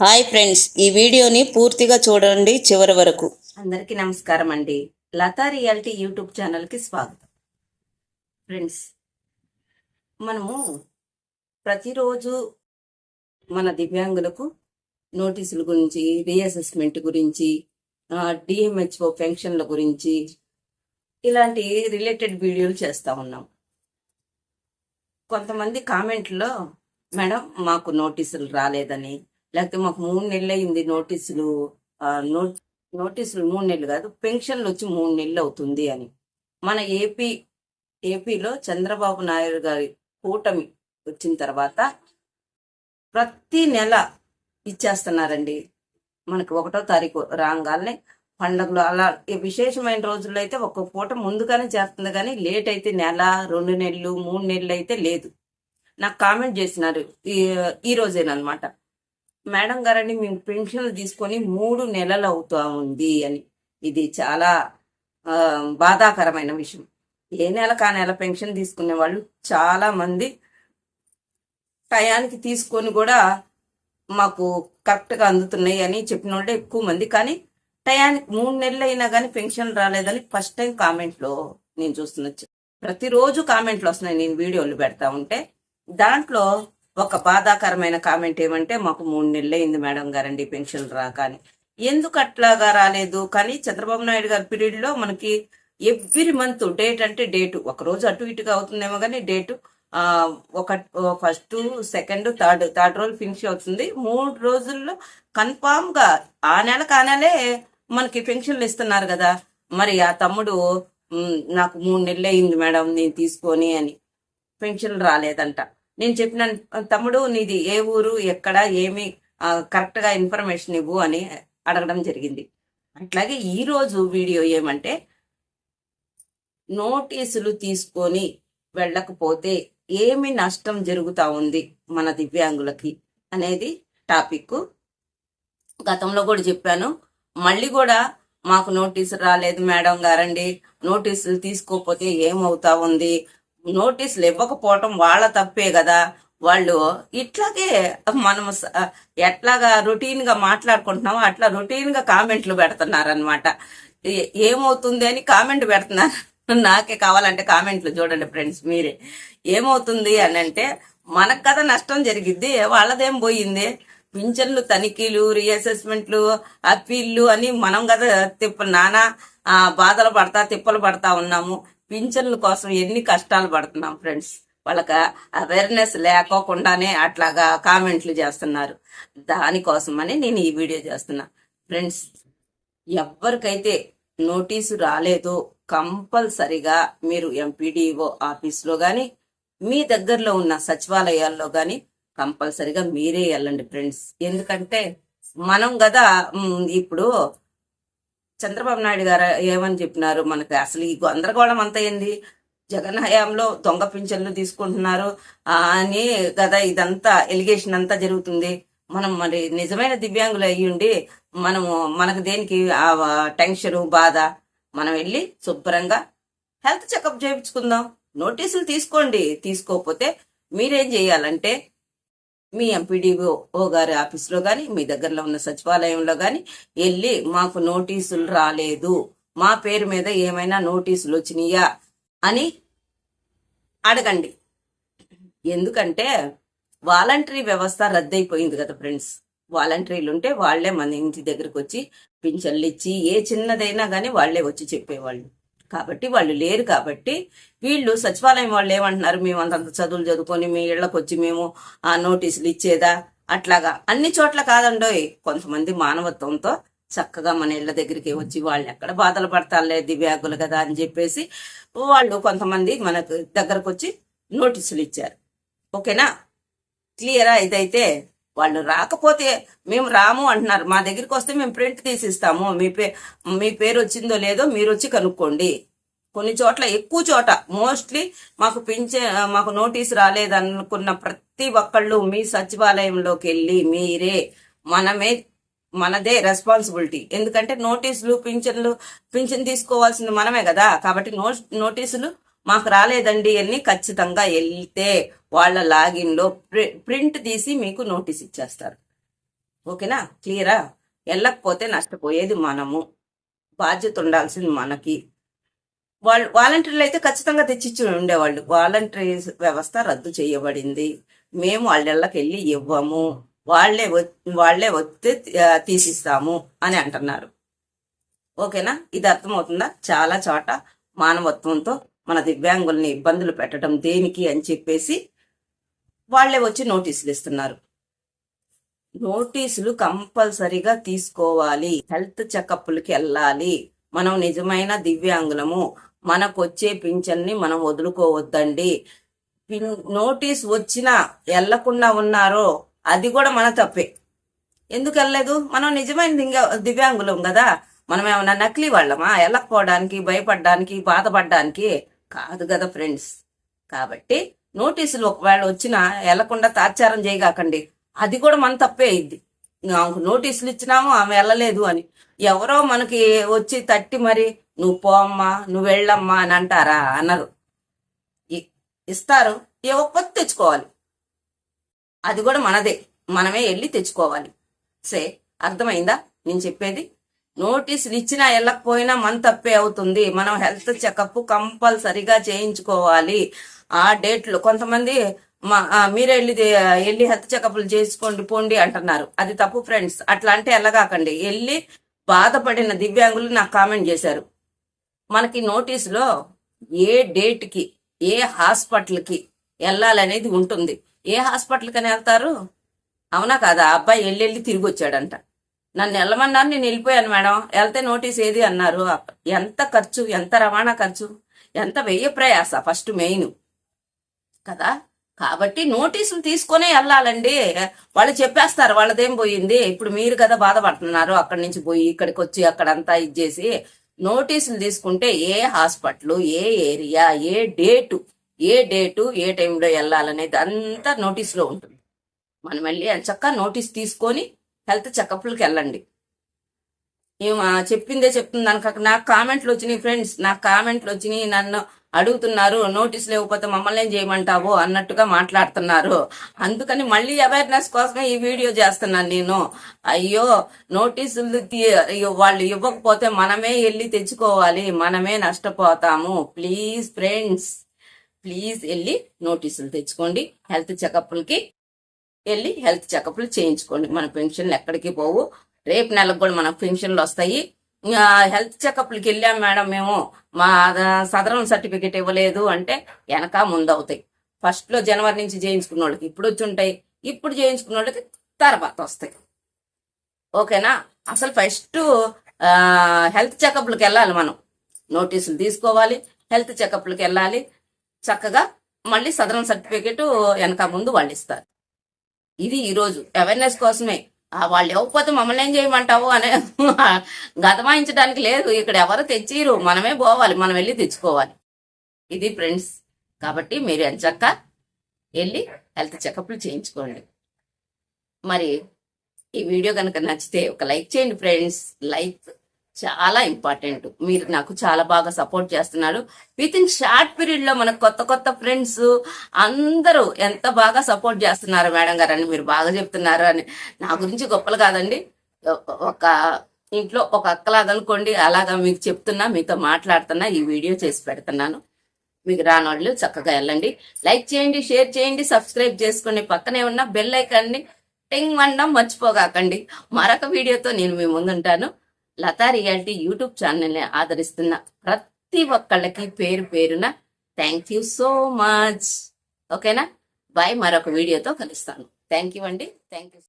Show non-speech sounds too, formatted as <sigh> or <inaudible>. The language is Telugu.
హాయ్ ఫ్రెండ్స్ ఈ వీడియోని పూర్తిగా చూడండి చివరి వరకు. అందరికీ నమస్కారం అండి. లతా రియాలిటీ యూట్యూబ్ ఛానల్కి స్వాగతం. ఫ్రెండ్స్ మనము ప్రతిరోజు మన దివ్యాంగులకు నోటీసుల గురించి రీఅసెస్మెంట్ గురించి డిఎంహెచ్ఓ పెన్షన్ల గురించి ఇలాంటి రిలేటెడ్ వీడియోలు చేస్తూ ఉన్నాం. కొంతమంది కామెంట్లో మేడం మాకు నోటీసులు రాలేదని లేకపోతే మాకు మూడు నెలలు అయింది నోటీసులు నోట్ నోటీసులు మూడు నెలలు కాదు పెన్షన్లు వచ్చి మూడు నెలలు అవుతుంది అని. మన ఏపీ ఏపీలో చంద్రబాబు నాయుడు గారి కూటమి వచ్చిన తర్వాత ప్రతి నెల ఇచ్చేస్తున్నారండి. మనకి ఒకటో తారీఖు రాగానే పండుగలు అలా విశేషమైన రోజుల్లో అయితే ఒక్క పూట ముందుగానే చేస్తుంది కానీ లేట్ అయితే నెల రెండు నెలలు మూడు నెలలు అయితే లేదు. నాకు కామెంట్ చేసినారు ఈ ఈ రోజేనమాట మేడం గారండి మేము పెన్షన్లు తీసుకొని మూడు నెలలు అవుతా ఉంది అని. ఇది చాలా బాధాకరమైన విషయం. ఏ నెల కా నెల పెన్షన్ తీసుకునే వాళ్ళు చాలా మంది టయానికి తీసుకొని కూడా మాకు కరెక్ట్గా అందుతున్నాయి అని చెప్పిన వాళ్ళే ఎక్కువ మంది. కానీ టయానికి మూడు నెలలు అయినా కానీ పెన్షన్ రాలేదని ఫస్ట్ టైం కామెంట్లో నేను చూస్తున్నా ప్రతిరోజు కామెంట్లు వస్తున్నాయి నేను వీడియోలు పెడతా ఉంటే. దాంట్లో ఒక బాధాకరమైన కామెంట్ ఏమంటే మాకు మూడు నెలలు అయింది మేడం గారండి పెన్షన్ రాక అని ఎందుకు అట్లాగా రాలేదు? కానీ చంద్రబాబు నాయుడు గారి పీరియడ్లో మనకి ఎవ్రీ మంత్ డేట్ అంటే డేటు. ఒక రోజు అటు ఇటుగా అవుతుందేమో కానీ డేటు. ఆ, ఒక ఫస్ట్ సెకండ్ థర్డ్ థర్డ్ రోజు ఫినిష్ అవుతుంది. మూడు రోజుల్లో కన్ఫామ్గా ఆ నెల కానాలే మనకి పెన్షన్లు ఇస్తున్నారు కదా. మరి ఆ తమ్ముడు నాకు మూడు నెలలు అయింది మేడం నేను తీసుకొని అని. పెన్షన్ రాలేదంట. నేను చెప్పిన తమ్ముడు నీది ఏ ఊరు ఎక్కడ ఏమి కరెక్ట్గా ఇన్ఫర్మేషన్ ఇవ్వు అని అడగడం జరిగింది. అట్లాగే ఈరోజు వీడియో ఏమంటే నోటీసులు తీసుకొని వెళ్ళకపోతే ఏమి నష్టం జరుగుతూ ఉంది మన దివ్యాంగులకి అనేది టాపిక్ గతంలో కూడా చెప్పాను. మళ్ళీ కూడా మాకు నోటీసు రాలేదు మేడం గారండి. నోటీసులు తీసుకోకపోతే ఏమవుతా ఉంది? నోటీసులు ఇవ్వకపోవటం వాళ్ళ తప్పే కదా. వాళ్ళు ఇట్లాగే మనం స- ఎట్లాగా రొటీన్గా మాట్లాడుకుంటున్నామో అట్లా రొటీన్గా కామెంట్లు పెడుతున్నారు అనమాట ఏమవుతుంది అని కామెంట్ పెడుతున్నారు. నాకే కావాలంటే కామెంట్లు చూడండి ఫ్రెండ్స్ మీరే. ఏమవుతుంది అని అంటే మనకు కదా నష్టం జరిగిద్ది వాళ్ళదేం పోయింది? పింఛన్లు తనిఖీలు రీఅసెస్మెంట్లు అప్పీళ్ళు అని మనం కదా తిప్ప నానా బాధలు పడతా తిప్పలు పడతా ఉన్నాము. పింఛన్ల కోసం ఎన్ని కష్టాలు పడుతున్నాం ఫ్రెండ్స్. వాళ్ళకి అవేర్నెస్ లేకోకుండానే అట్లాగా కామెంట్లు చేస్తున్నారు. దానికోసమని నేను ఈ వీడియో చేస్తున్నా. ఫ్రెండ్స్ ఎవరికైతే నోటీసు రాలేదో కంపల్సరిగా మీరు ఎంపీడీఓ ఆఫీస్లో కానీ మీ దగ్గరలో ఉన్న సచివాలయాల్లో కానీ కంపల్సరిగా మీరే వెళ్ళండి ఫ్రెండ్స్. ఎందుకంటే మనం కదా ఇప్పుడు చంద్రబాబు నాయుడు గారు ఏమని చెప్పినారు? మనకి అసలు ఈ గందరగోళం అంతా ఏంది? జగన్ హయాంలో దొంగ పింఛన్లు తీసుకుంటున్నారు. అని కదా ఇదంతా ఎలిగేషన్ అంతా జరుగుతుంది. మనం మరి నిజమైన దివ్యాంగులు అయ్యుండి మనము మనకు దేనికి ఆ టెన్షన్ బాధ? మనం వెళ్ళి శుభ్రంగా హెల్త్ చెకప్ చేయించుకుందాం. నోటీసులు తీసుకోండి. తీసుకోకపోతే మీరేం చేయాలంటే మీ ఎంపీడీఓ ఓ గారి ఆఫీస్లో కానీ మీ దగ్గరలో ఉన్న సచివాలయంలో కానీ వెళ్ళి మాకు నోటీసులు రాలేదు. మా పేరు మీద ఏమైనా నోటీసులు వచ్చినాయా అని అడగండి. ఎందుకంటే వాలంటరీ వ్యవస్థ రద్దయిపోయింది కదా ఫ్రెండ్స్. వాలంటరీలు ఉంటే వాళ్ళే మన ఇంటి దగ్గరకు వచ్చి పింఛన్లు ఇచ్చి ఏ చిన్నదైనా కానీ వాళ్ళే వచ్చి చెప్పేవాళ్ళు. కాబట్టి వాళ్ళు లేరు కాబట్టి వీళ్ళు సచివాలయం వాళ్ళు ఏమంటున్నారు మేము అంతంత చదువులు చదువుకొని మీ ఇళ్ళకి వచ్చి మేము ఆ నోటీసులు ఇచ్చేదా? అట్లాగా అన్ని చోట్ల కాదండోయ్. కొంతమంది మానవత్వంతో చక్కగా మన ఇళ్ళ దగ్గరికి వచ్చి వాళ్ళు ఎక్కడ బాధలు పడతారులే దివ్యాగులు కదా అని చెప్పేసి వాళ్ళు కొంతమంది మనకు దగ్గరకు వచ్చి నోటీసులు ఇచ్చారు. ఓకేనా? క్లియరా ఇదైతే? వాళ్ళు రాకపోతే మేము రాము అంటున్నారు. మా దగ్గరికి వస్తే మేము ప్రింట్ తీసిస్తాము. మీ పే మీ పేరు వచ్చిందో లేదో మీరు వచ్చి కనుక్కోండి. కొన్ని చోట్ల ఎక్కువ చోట మోస్ట్లీ మాకు పింఛే మాకు నోటీస్ రాలేదనుకున్న ప్రతి ఒక్కళ్ళు మీ సచివాలయంలోకి వెళ్ళి మీరే మనమే మనదే రెస్పాన్సిబిలిటీ. ఎందుకంటే నోటీసులు పింఛన్లు పింఛన్ తీసుకోవాల్సింది మనమే కదా. కాబట్టి నో నోటీసులు మాకు రాలేదండి అని ఖచ్చితంగా వెళ్తే వాళ్ళ లాగిన్లో ప్రి- ప్రింట్ తీసి మీకు నోటీస్ ఇచ్చేస్తారు. ఓకేనా? క్లియరా? వెళ్ళకపోతే నష్టపోయేది మనము. బాధ్యత ఉండాల్సింది మనకి. వాళ్ళు వాలంటీర్లు అయితే ఖచ్చితంగా తెచ్చిచ్చి ఉండేవాళ్ళు. వాలంటరీ వ్యవస్థ రద్దు చేయబడింది. మేము వాళ్ళ ఇళ్ళకి వెళ్ళి ఇవ్వము. వాళ్ళే వ- వాళ్ళే వస్తే తీసిస్తాము అని అంటున్నారు. ఓకేనా? ఇది అర్థమవుతుందా? చాలా చోట మానవత్వంతో మన దివ్యాంగుల్ని ఇబ్బందులు పెట్టడం దేనికి అని చెప్పేసి వాళ్ళే వచ్చి నోటీసులు ఇస్తున్నారు. నోటీసులు కంపల్సరిగా తీసుకోవాలి. హెల్త్ చెకప్లకి వెళ్ళాలి. మనం నిజమైన దివ్యాంగులము. మనకు వచ్చే పింఛన్ని మనం వదులుకోవద్దండి. పిన్- నోటీస్ వచ్చినా వెళ్ళకుండా ఉన్నారో అది కూడా మన తప్పే. ఎందుకు వెళ్ళలేదు? మనం నిజమైన దివ్యాంగులం కదా. మనం ఏమైనా నకిలీ వాళ్ళమా? వెళ్ళకపోవడానికి భయపడడానికి బాధపడడానికి కాదు కదా ఫ్రెండ్స్. కాబట్టి నోటీసులు ఒకవేళ వచ్చినా వెళ్ళకుండా తాత్సారం చేయగాకండి. అది కూడా మన తప్పే అయింది. ఆమెకు నోటీసులు ఇచ్చినాము ఆమె వెళ్ళలేదు అని. ఎవరో మనకి వచ్చి తట్టి మరి నువ్వు పోమ్మా నువ్వు వెళ్ళమ్మా అని అంటారా? అన్నారు. ఇస్తారు. ఇస్తారు ఇవ్వకపోతే తెచ్చుకోవాలి. అది కూడా మనదే. మనమే వెళ్ళి తెచ్చుకోవాలి. సే అర్థమైందా? నేను చెప్పేది. నోటీసులు ఇచ్చినా వెళ్ళకపోయినా మన తప్పే అవుతుంది. మనం హెల్త్ చెకప్ కంపల్సరిగా చేయించుకోవాలి. ఆ డేట్లో కొంతమంది మా ఆ, మీరే వెళ్ళి వెళ్ళి హెల్త్ చెకప్లు చేసుకోండి పోండి అంటున్నారు. అది తప్పు ఫ్రెండ్స్ అట్లా అంటే వెళ్ళగాకండి వెళ్ళి బాధపడిన దివ్యాంగులు నాకు కామెంట్ చేశారు. మనకి నోటీసులో ఏ డేట్కి ఏ హాస్పిటల్కి వెళ్ళాలనేది ఉంటుంది. ఏ హాస్పిటల్కి అని వెళ్తారు? అవునా కాదా? అబ్బాయి వెళ్ళి వెళ్ళి తిరిగి వచ్చాడంట. నన్ను వెళ్ళమన్నారు నేను వెళ్ళిపోయాను మేడం. వెళ్తే నోటీస్ ఏది అన్నారు? ఎంత ఖర్చు ఎంత రవాణా ఖర్చు? ఎంత వెయ్యి ప్రయాస? ఫస్ట్ మెయిన్ కదా? కాబట్టి నోటీసులు తీసుకొనే వెళ్ళాలండి. వాళ్ళు చెప్పేస్తారు వాళ్ళదేం పోయింది? ఇప్పుడు మీరు కదా బాధపడుతున్నారు అక్కడి నుంచి పోయి ఇక్కడికి వచ్చి అక్కడంతా ఇచ్చేసి నోటీసులు తీసుకుంటే ఏ హాస్పిటల్ ఏ ఏరియా ఏ డేటు ఏ డేటు ఏ టైంలో వెళ్ళాలనేది అంతా నోటీసులో ఉంటుంది. మనం వెళ్ళి చక్కగా నోటీస్ తీసుకొని హెల్త్ చెకప్లకి వెళ్ళండి. చెప్పిందే చెప్తుంది. దానికి నాకు కామెంట్లు వచ్చినాయి ఫ్రెండ్స్. నాకు కామెంట్లు వచ్చినాయి. నన్ను అడుగుతున్నారు నోటీసు లేకపోతే మమ్మల్ని ఏం చేయమంటావు? అన్నట్టుగా మాట్లాడుతున్నారు. అందుకని మళ్ళీ అవేర్నెస్ కోసమే ఈ వీడియో చేస్తున్నాను నేను. అయ్యో నోటీసులు అయ్యో, వాళ్ళు ఇవ్వకపోతే మనమే వెళ్ళి తెచ్చుకోవాలి. మనమే నష్టపోతాము. ప్లీజ్ ఫ్రెండ్స్ ప్లీజ్ వెళ్ళి నోటీసులు తెచ్చుకోండి. హెల్త్ చెకప్లకి వెళ్ళి హెల్త్ చెకప్లు చేయించుకోండి. మన పెన్షన్లు ఎక్కడికి పోవు? రేపు నెలకు కూడా మనకు పెన్షన్లు వస్తాయి. హెల్త్ చెకప్లకి వెళ్ళాం మేడం మేము. మా సదరం సర్టిఫికేట్ ఇవ్వలేదు అంటే వెనక ముందు అవుతాయి. ఫస్ట్లో జనవరి నుంచి చేయించుకున్న వాళ్ళకి ఇప్పుడు వచ్చి ఉంటాయి. ఇప్పుడు చేయించుకున్న వాళ్ళకి తర్వాత వస్తాయి. ఓకేనా? అసలు ఫస్ట్ హెల్త్ చెకప్లకి వెళ్ళాలి మనం. నోటీసులు తీసుకోవాలి హెల్త్ చెకప్లకి వెళ్ళాలి. చక్కగా మళ్ళీ సదరం సర్టిఫికేట్ వెనక ముందు వాళ్ళు ఇస్తారు. ఇది ఈరోజు. అవేర్నెస్ కోసమే. వాళ్ళు ఇవ్వకపోతే మమ్మల్ని ఏం చేయమంటావు అనే <laughs> గతమాయించడానికి లేదు. ఇక్కడ ఎవరు తెచ్చిరు? మనమే పోవాలి. మనం వెళ్ళి తెచ్చుకోవాలి. ఇది ఫ్రెండ్స్. కాబట్టి మీరు ఎంచక్క వెళ్ళి హెల్త్ చెకప్లు చేయించుకోండి. మరి ఈ వీడియో కనుక నచ్చితే ఒక లైక్ చేయండి ఫ్రెండ్స్. లైక్ చాలా ఇంపార్టెంట్. మీరు నాకు చాలా బాగా సపోర్ట్ చేస్తున్నారు. విత్ ఇన్ షార్ట్ పీరియడ్లో మనకు కొత్త కొత్త ఫ్రెండ్స్ అందరూ ఎంత బాగా సపోర్ట్ చేస్తున్నారు మేడం గారు అని మీరు బాగా చెప్తున్నారు అని నా గురించి గొప్పలు కాదండి. ఒక ఇంట్లో ఒక అక్కలాగా అనుకోండి అలాగా మీకు చెప్తున్నా మీతో మాట్లాడుతున్నా ఈ వీడియో చేసి పెడుతున్నాను. మీకు రానోళ్ళు వాళ్ళు చక్కగా వెళ్ళండి. లైక్ చేయండి షేర్ చేయండి సబ్స్క్రైబ్ చేసుకోండి పక్కనే ఉన్న బెల్ ఐకాన్ని టింగ్ అనడం మర్చిపోగాకండి. మరొక వీడియోతో నేను మీ ముందుంటాను. లతా రియాలిటీ యూట్యూబ్ ఛానల్ని ఆదరిస్తున్న ప్రతి ఒక్కళ్ళకి పేరు పేరున థ్యాంక్ యూ సో మచ్. ఓకేనా? బాయ్ మరొక వీడియోతో కలుస్తాను. థ్యాంక్ యూ అండి. Thank you.